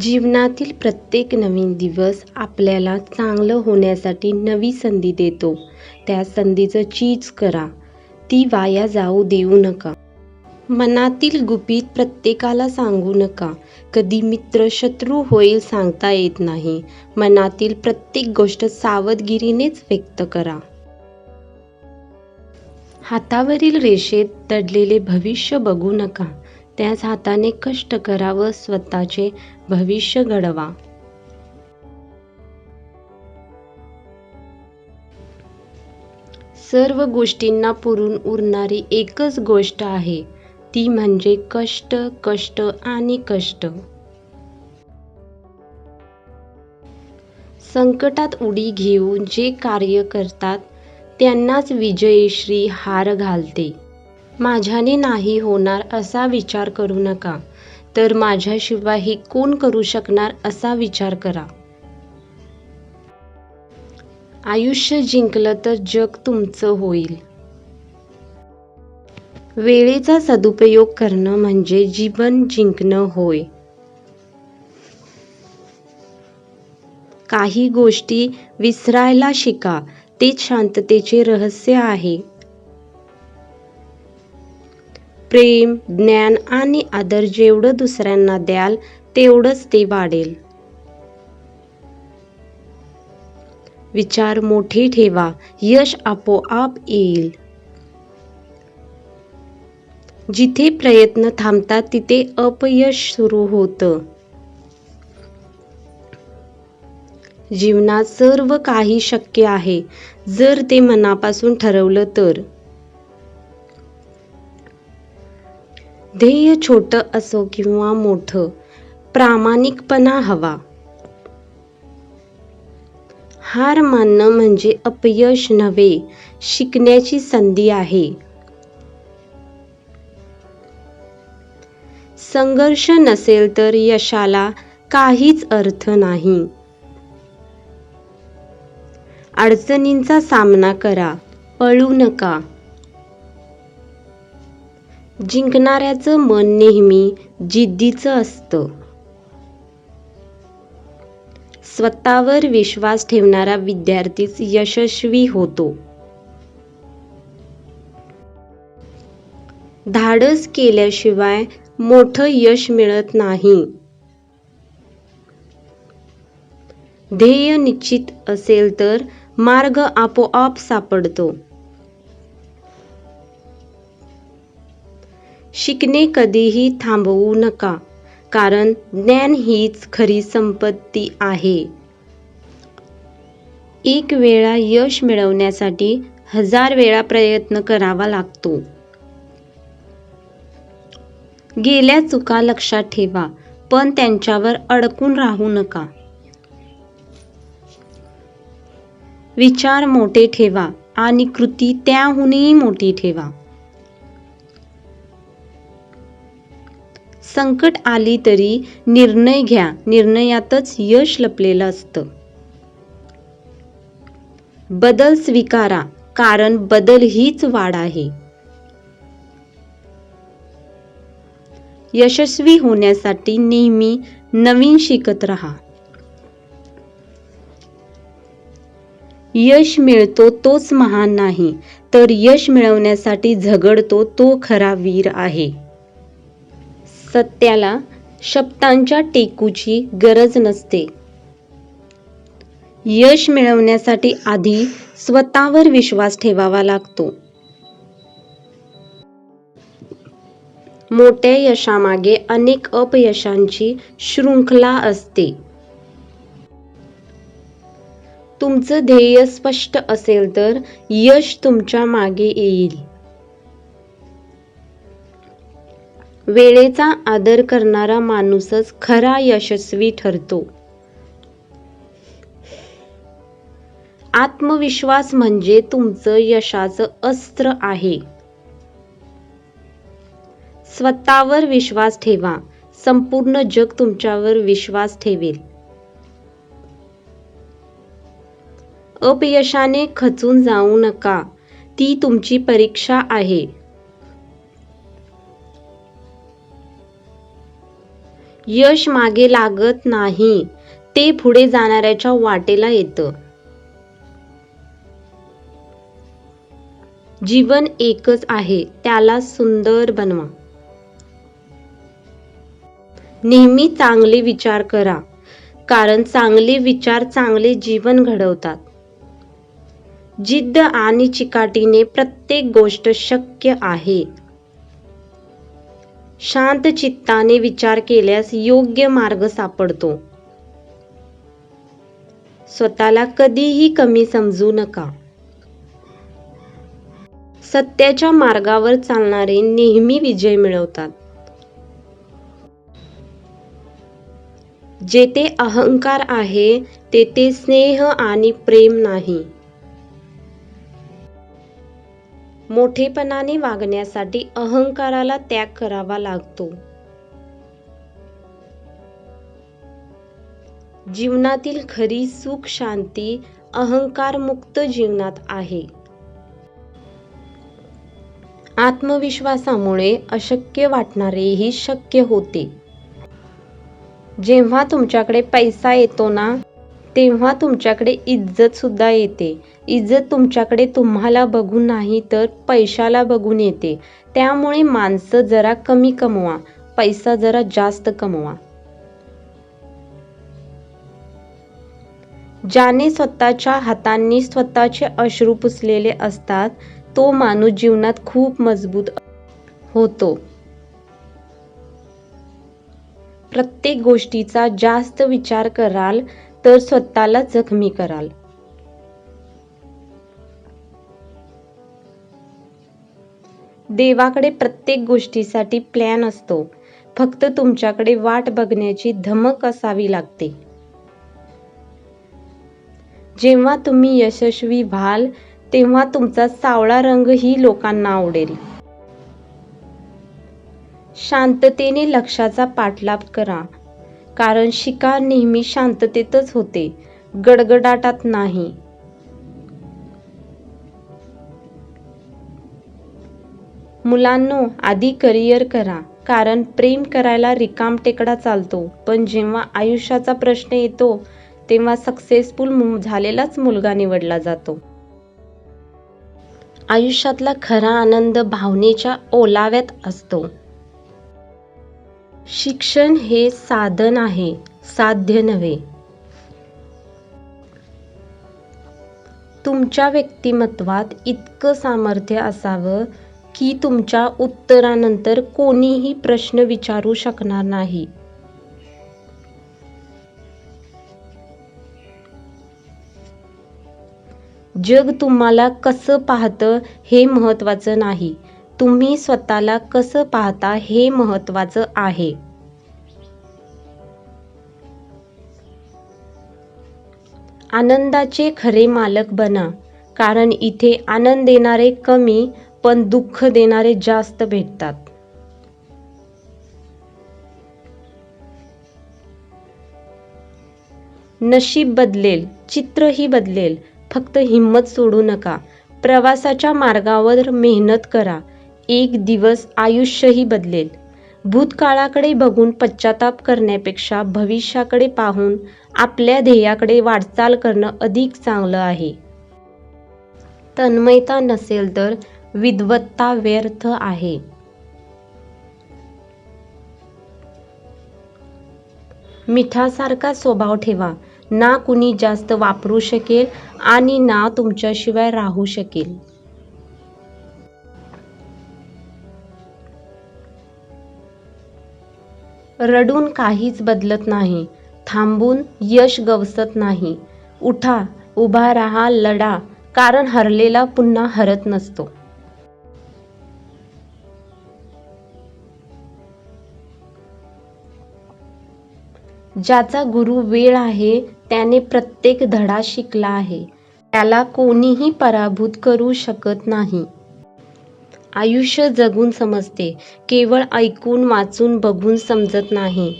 जीवनातील प्रत्येक नवीन दिवस आपल्याला चांगलं होण्यासाठी नवी संधी देतो. त्या संधीचं चीज करा. ती वाया जाऊ देऊ नका. मनातील गुपित प्रत्येकाला सांगू नका. कधी मित्र शत्रू होईल सांगता येत नाही. मनातील प्रत्येक गोष्ट सावधगिरीनेच व्यक्त करा. हातावरील रेषेत दडलेले भविष्य बघू नका. त्याच हाताने कष्ट करा व स्वतःचे भविष्य घडवा. सर्व गोष्टींना पुरून उरणारी एकच गोष्ट आहे ती म्हणजे कष्ट, कष्ट आणि कष्ट. संकटात उडी घेऊन जे कार्य करतात त्यांनाच विजयश्री हार घालते. माझ्याने नाही होणार असा विचार करू नका, तर माझ्याशिवाय हे कोण करू शकणार असा विचार करा. आयुष्य जिंकलं तर जग तुमचं होईल. वेळेचा सदुपयोग करणं म्हणजे जीवन जिंकणं होय. काही गोष्टी विसरायला शिका तेच शांततेचे रहस्य आहे. प्रेम, ज्ञान आणि आदर जेवढं दुसऱ्यांना द्याल तेवढंच ते वाढेल. विचार मोठे ठेवा यश आपोआप येईल. जिथे प्रयत्न थांबतात तिथे अपयश सुरू होतं. जीवनात सर्व काही शक्य आहे जर ते मनापासून ठरवलं तर. ध्येय छोटं असो किंवा मोठं, प्रामाणिकपणा हवा. हार मानणं म्हणजे अपयश नव्हे, शिकण्याची संधी आहे. संघर्ष नसेल तर यशाला काहीच अर्थ नाही. अडचणींचा सामना करा, पळू नका. जिंकणाऱ्याचं मन नेहमी जिद्दीचं असतं. स्वतःवर विश्वास ठेवणारा विद्यार्थीच यशस्वी होतो. धाडस केल्याशिवाय मोठं यश मिळत नाही. ध्येय निश्चित असेल तर मार्ग आपोआप सापडतो. शिकणे कधीही थांबवू नका, कारण ज्ञान हीच खरी संपत्ती आहे. एक वेळा यश मिळवण्यासाठी हजार वेळा प्रयत्न करावा लागतो. गेल्या चुका लक्षात ठेवा पण त्यांच्यावर अडकून राहू नका. विचार मोठे ठेवा आणि कृती त्याहूनही मोठी ठेवा. संकट आली तरी निर्णय घ्या निर्णयातच यश लपलेलं असतं. बदल स्वीकारा कारण बदल हीच वाढ आहे. यशस्वी होण्यासाठी नेहमी नवीन शिकत राहा. यश मिळतो तोच महान नाही, तर यश मिळवण्यासाठी झगडतो तो खरा वीर आहे. सत्याला शब्दांच्या टेकूची गरज नसते. यश मिळवण्यासाठी आधी स्वतःवर विश्वास ठेवावा लागतो. मोठ्या यशामागे अनेक अपयशांची शृंखला असते. तुमचं ध्येय स्पष्ट असेल तर यश तुमच्या मागे येईल. वेळेचा आदर करणारा माणूसच खरा यशस्वी ठरतो. आत्मविश्वास म्हणजे तुमचं यशाचं अस्त्र आहे. स्वतःवर विश्वास ठेवा संपूर्ण जग तुमच्यावर विश्वास ठेवेल. अपयशाने खचून जाऊ नका ती तुमची परीक्षा आहे. यश मागे लागत नाही. ते पुढे जाणाऱ्याच्या वाटेला येतं. जीवन एकच आहे त्याला सुंदर बनवा. नेहमी चांगले विचार करा कारण चांगले विचार चांगले जीवन घडवतात. जिद्द आणि चिकाटीने प्रत्येक गोष्ट शक्य आहे. शांत चित्ताने विचार केल्यास योग्य मार्ग सापडतो. स्वतःला कधीही कमी समजू नका. सत्याच्या मार्गावर चालणारे नेहमी विजय मिळवतात. जेथे अहंकार आहे तेथे स्नेह आणि प्रेम नाही. मोठेपणाने वागण्यासाठी अहंकाराला त्याग करावा लागतो. जीवनातील खरी सुख शांती अहंकारमुक्त जीवनात आहे. आत्मविश्वासामुळे अशक्य वाटणारेही शक्य होते. जेव्हा तुमच्याकडे पैसा येतो ना तेव्हा तुमच्याकडे इज्जत सुद्धा येते. इज्जत तुमच्याकडे तुम्हाला बघून नाही तर पैशाला बघून येते. त्यामुळे माणसं जरा कमी कमवा पैसा जरा जास्त कमवा. ज्याने स्वतःच्या हातांनी स्वतःचे अश्रू पुसलेले असतात तो माणूस जीवनात खूप मजबूत होतो. प्रत्येक गोष्टीचा जास्त विचार कराल तर स्वतःला जखमी कराल. देवाकडे प्रत्येक गोष्टीसाठी प्लॅन असतो. फक्त तुमच्याकडे वाट बघण्याची धमक असावी लागते. जेव्हा तुम्ही यशस्वी व्हाल तेव्हा तुमचा सावळा रंगही लोकांना आवडेल. शांततेने लक्षाचा पाठलाप करा. कारण शिकार नेहमी शांततेतच होते. गडगडाटात नाही. मुलांनो आधी करिअर करा कारण प्रेम करायला रिकाम टेकडा चालतो. पण जेव्हा आयुष्याचा प्रश्न येतो तेव्हा सक्सेसफुल झालेलाच मुलगा निवडला जातो. आयुष्यातला खरा आनंद भावनेच्या ओलाव्यात असतो. शिक्षण हे साधन आहे साध्य नव्हे. तुमच्या व्यक्तिमत्वात इतकं सामर्थ्य असावं की तुमच्या उत्तरानंतर कोणीही प्रश्न विचारू शकणार नाही. जग तुम्हाला कसं पाहतं हे महत्त्वाचं नाही. तुम्ही स्वतःला कसं पाहता हे महत्त्वाचं आहे. आनंदाचे खरे मालक बना कारण इथे आनंद देणारे कमी पण दुःख देणारे जास्त भेटतात. नशीब बदलेल चित्रही बदलेल फक्त हिंमत सोडू नका. प्रवासाच्या मार्गावर मेहनत करा एक दिवस आयुष्यही बदलेल. भूतकाळाकडे बघून पश्चाताप करण्यापेक्षा भविष्याकडे पाहून आपल्या ध्येयाकडे वाटचाल करणं अधिक चांगलं आहे. तन्मयता नसेल तर विद्वत्ता व्यर्थ आहे. मिठासारखा स्वभाव ठेवा. ना कुणी जास्त वापरू शकेल आणि ना तुमच्याशिवाय राहू शकेल. रडून काहीच बदलत नाही. थांबून यश गवसत नाही. उठा उभा राहा लढा कारण हरलेला पुन्हा हरत नसतो. ज्याचा गुरु वेळ आहे त्याने प्रत्येक धडा शिकला आहे. त्याला कोणीही पराभूत करू शकत नाही. आयुष्य जगून समजते, केवळ ऐकून, वाचून, बघून समजत नाही.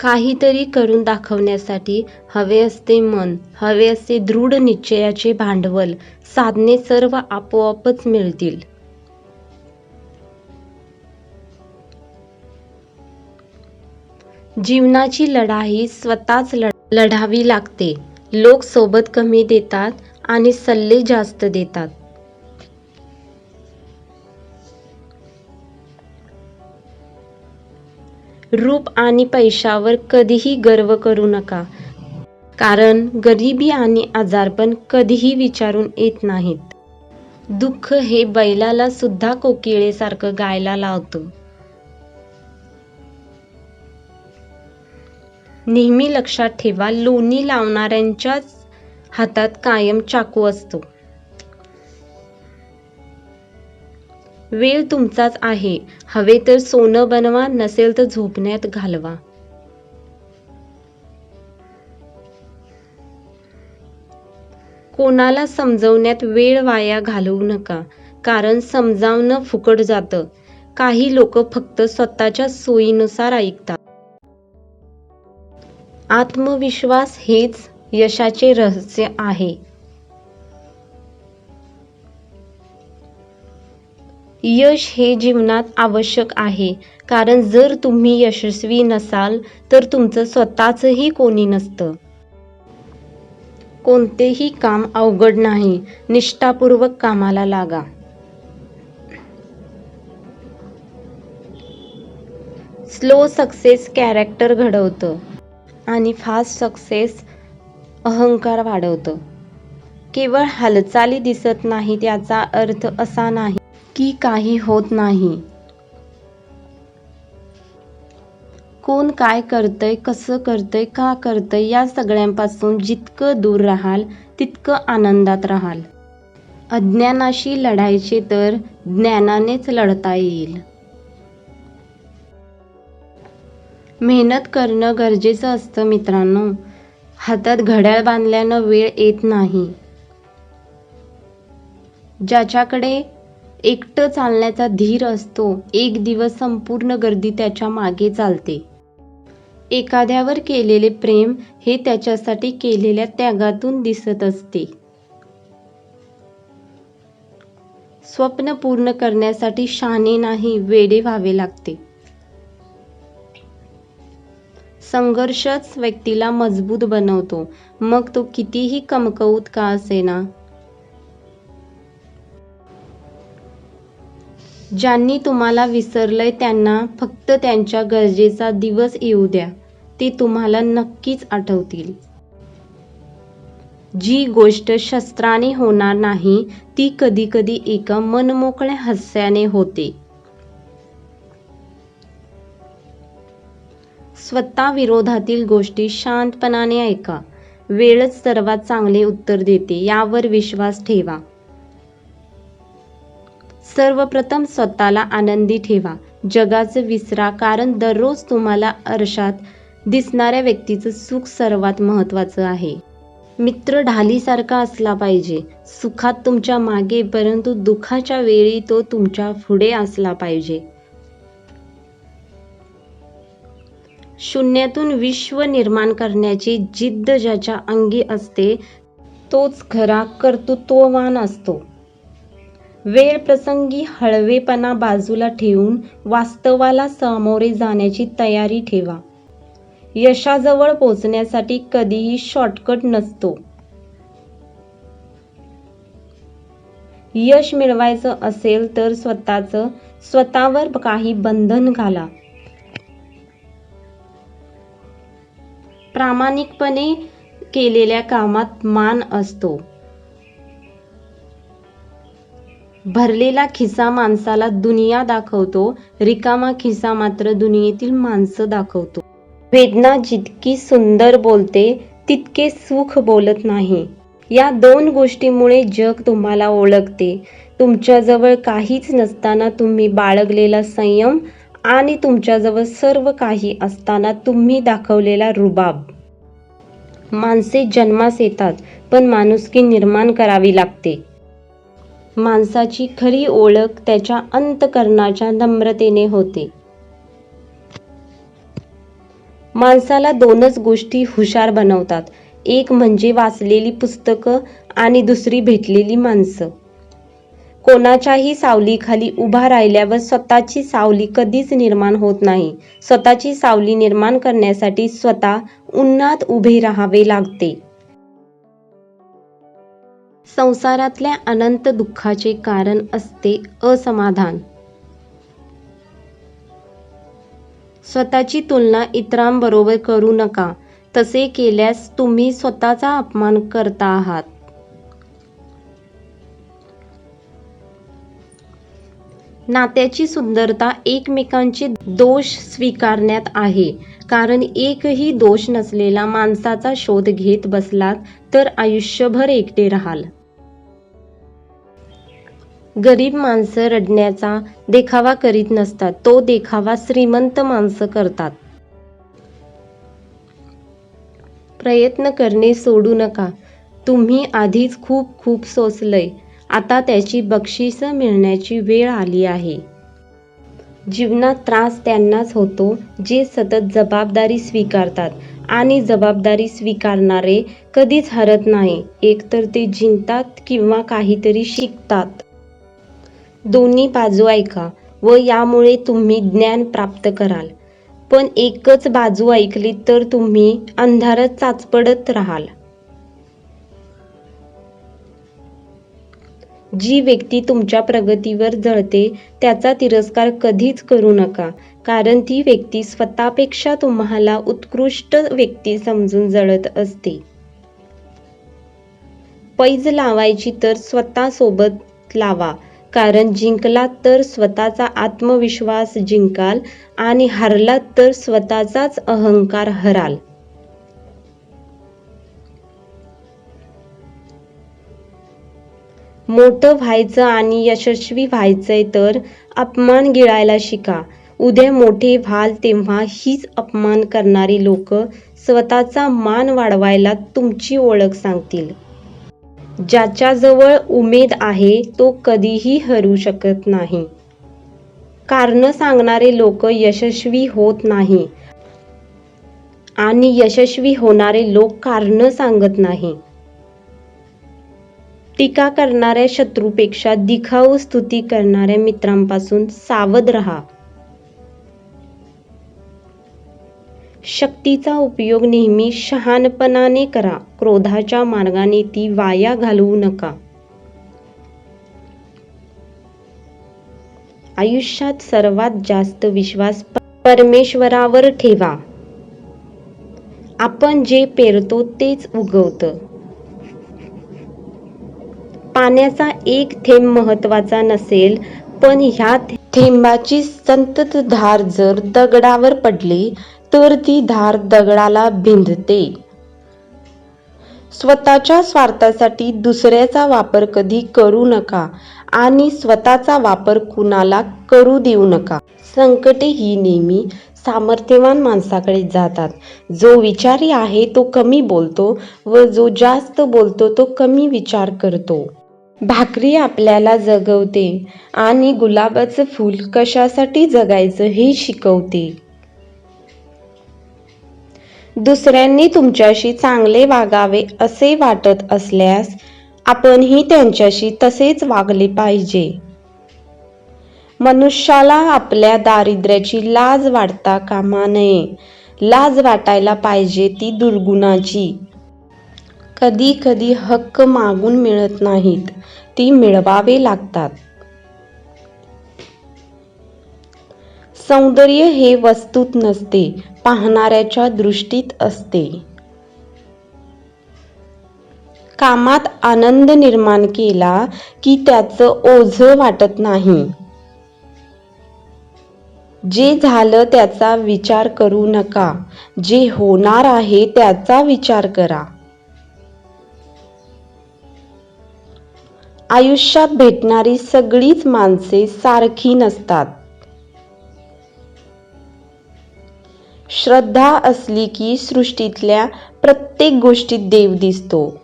काहीतरी करून दाखवण्यासाठी हवे असते मन, हवे असते दृढ निश्चयाचे भांडवल. साधने सर्व आपोआपच मिळतील. जीवनाची लढाई स्वतःच लढावी लागते. लोक सोबत कमी देतात आणि सल्ले जास्त देतात. रूप आणि पैशावर कधीही गर्व करू नका. कारण गरिबी आणि आजारपण कधीही विचारून येत नाहीत. दुःख हे बैलाला सुद्धा कोकिळेसारखं गायला लावतं. नेहमी लक्षात ठेवा लोणी लावणाऱ्यांच्याच हातात कायम चाकू असतो. वेळ तुमचाच आहे. हवे तर सोनं बनवा नसेल तर झोपण्यात घालवा. कोणाला समजवण्यात वेळ वाया घालवू नका कारण समजावणं फुकट जातं. काही लोक फक्त स्वतःच्या सोयीनुसार ऐकतात. आत्मविश्वास हेच यशाचे रहस्य आहे. यश हे जीवनात आवश्यक आहे. कारण जर तुम्ही यशस्वी नसाल तर तुमचं स्वतःचंही कोणी नसतं. कोणतेही काम अवघड नाही. निष्ठापूर्वक कामाला लागा. स्लो सक्सेस कॅरेक्टर घडवतं. आणि फास्ट सक्सेस अहंकार वाढवतं. केवळ हालचाली दिसत नाहीत याचा अर्थ असा नाही की काही होत नाही. कोण काय करतंय कसं करतंय का करतंय या सगळ्यांपासून जितकं दूर राहाल तितकं आनंदात राहाल. अज्ञानाशी लढायचे तर ज्ञानानेच लढता येईल. मेहनत करणं गरजेचं असतं मित्रांनो. हातात घड्याळ बांधल्यानं वेळ येत नाही. ज्याच्याकडे एकटं चालण्याचा धीर असतो एक दिवस संपूर्ण गर्दी त्याच्यामागे चालते. एखाद्यावर केलेले प्रेम हे त्याच्यासाठी केलेल्या त्यागातून दिसत असते. स्वप्न पूर्ण करण्यासाठी शाने नाही वेडे व्हावे लागते. संघर्षच व्यक्तीला मजबूत बनवतो. मग तो कितीही कमकवूत का असेना? ज्यांनी तुम्हाला विसरलंय त्यांना फक्त त्यांच्या गरजेचा दिवस येऊ द्या. ते तुम्हाला नक्कीच आठवतील. जी गोष्ट शस्त्राने होणार नाही ती कधी कधी एका मनमोकळ्या हास्याने होते. स्वतः विरोधातील गोष्टी शांतपणाने ऐका. वेळच सर्वात चांगले उत्तर देते यावर विश्वास ठेवा. सर्वप्रथम स्वतःला आनंदी ठेवा. जगाचं विसरा कारण दररोज तुम्हाला अर्शात दिसणाऱ्या व्यक्तीचं सुख सर्वात महत्त्वाचं आहे. मित्र ढालीसारखा असला पाहिजे. सुखात तुमच्या मागे परंतु दुःखाच्या वेळी तो तुमच्यापुढे असला पाहिजे. शून्यातून विश्व निर्माण करण्याची जिद्द ज्याच्या अंगी असते तोच खरा कर्तृत्ववान असतो. वेळ प्रसंगी हळवेपणा बाजूला ठेवून वास्तवाला सामोरे जाण्याची तयारी ठेवा. यशाजवळ पोचण्यासाठी कधीही शॉर्टकट नसतो. यश मिळवायचं असेल तर स्वतःचं स्वतःवर काही बंधन घाला. प्रामाणिकपणे केलेल्या कामात मान असतो. भरलेला खिसा माणसाला दुनिया दाखवतो रिकामा खिसा मात्र दुनियेतील माणसं दाखवतो. वेदना जितकी सुंदर बोलते तितके सुख बोलत नाही. या दोन गोष्टीमुळे जग तुम्हाला ओळखते. तुमच्याजवळ काहीच नसताना तुम्ही बाळगलेला संयम आणि तुमच्याजवळ सर्व काही असताना तुम्ही दाखवलेला रुबाब. माणसे जन्मास येतात पण माणुसकी निर्माण करावी लागते. माणसाची खरी ओळख त्याच्या अंतकरणाच्या नम्रतेने होते. माणसाला दोनच गोष्टी हुशार बनवतात एक म्हणजे वाचलेली पुस्तकं आणि दुसरी भेटलेली माणसं. कोणाच्याही सावलीखाली उभा राहिल्यावर स्वतःची सावली कधीच निर्माण होत नाही. स्वतःची सावली निर्माण करण्यासाठी स्वतः उन्हात उभे राहावे लागते. संसारातल्या अनंत दुःखाचे कारण असते असमाधान. स्वतःची तुलना इतरांबरोबर करू नका. तसे केल्यास तुम्ही स्वतःचा अपमान करता आहात. नात्याची सुंदरता एकमेकांचे दोष स्वीकारण्यात आहे. कारण एकही दोष नसलेला माणसाचा शोध घेत बसलात तर आयुष्यभर एकटे राहाल. गरीब माणसं रडण्याचा देखावा करीत नसतात तो देखावा श्रीमंत माणसं करतात. प्रयत्न करणे सोडू नका. तुम्ही आधीच खूप खूप सोसलंय. आता त्याची बक्षीस मिळण्याची वेळ आली आहे. जीवनात त्रास त्यांनाच होतो जे सतत जबाबदारी स्वीकारतात आणि जबाबदारी स्वीकारणारे कधीच हरत नाही एकतर ते जिंकतात किंवा काहीतरी शिकतात. दोन्ही बाजू ऐका व यामुळे तुम्ही ज्ञान प्राप्त कराल. पण एकच बाजू ऐकली तर तुम्ही अंधारात चाचपडत राहाल. जी व्यक्ती तुमच्या प्रगतीवर जळते त्याचा तिरस्कार कधीच करू नका. कारण ती व्यक्ती स्वतःपेक्षा तुम्हाला उत्कृष्ट व्यक्ती समजून जळत असते. पैज लावायची तर स्वतः सोबत लावा. कारण जिंकलात तर स्वतःचा आत्मविश्वास जिंकाल आणि हरलात तर स्वतःचाच अहंकार हराल. मोठं व्हायचं आणि यशस्वी व्हायचंय तर अपमान गिळायला शिका. उद्या मोठे व्हाल तेव्हा हीच अपमान करणारी लोक स्वतःचा मान वाढवायला तुमची ओळख सांगतील. ज्याच्याजवळ उमेद आहे तो कधीही हरू शकत नाही. कारण सांगणारे लोक यशस्वी होत नाही. आणि यशस्वी होणारे लोक कारण सांगत नाही. टीका करणाऱ्या शत्रूपेक्षा दिखाऊ स्तुती करणाऱ्या मित्रांपासून सावध रहा. शक्तीचा उपयोग नेहमी शहाणपणाने करा. क्रोधाच्या मार्गाने ती वाया घालवू नका. आयुष्यात सर्वात जास्त विश्वास परमेश्वरावर ठेवा. आपण जे पेरतो तेच उगवतं. पाण्याचा एक थेंब महत्त्वाचा नसेल पण ह्या थेंबाची संतत धार जर दगडावर पडली तर ती धार दगडाला भिंधते स्वतःच्या स्वार्थासाठी दुसऱ्याचा वापर कधी करू नका आणि स्वतःचा वापर कुणाला करू देऊ नका. संकटे ही नेहमी सामर्थ्यवान माणसाकडे जातात. जो विचारी आहे तो कमी बोलतो व जो जास्त बोलतो तो कमी विचार करतो. भाकरी आपल्याला जगवते आणि गुलाबाचं फूल कशासाठी जगायचं हे शिकवते. दुसऱ्यांनी तुमच्याशी चांगले वागावे असे वाटत असल्यास आपणही त्यांच्याशी तसेच वागले पाहिजे. मनुष्याला आपल्या दारिद्र्याची लाज वाटता कामा नये. लाज वाटायला पाहिजे ती दुर्गुणाची. कधी कधी हक्क मागून मिळत नाहीत. ती मिळवावे लागतात. सौंदर्य हे वस्तूत नसते पाहणाऱ्याच्या दृष्टीत असते. कामात आनंद निर्माण केला की त्याचं ओझ वाटत नाही. जे झालं त्याचा विचार करू नका. जे होणार आहे त्याचा विचार करा. आयुष्यात भेटणारी सगळीच माणसे सारखी नसतात. श्रद्धा असली की सृष्टीतल्या प्रत्येक गोष्टीत देव दिसतो.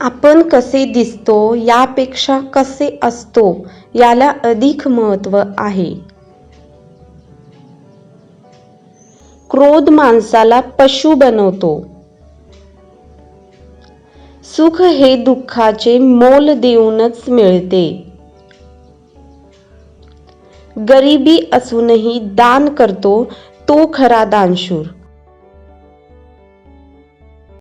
आपण कसे दिसतो यापेक्षा कसे असतो याला अधिक महत्त्व आहे. क्रोध माणसाला पशु बनवतो. सुख हे दुःखाचे मोल देऊनच मिळते. गरिबी असूनही दान करतो तो खरा दानशूर.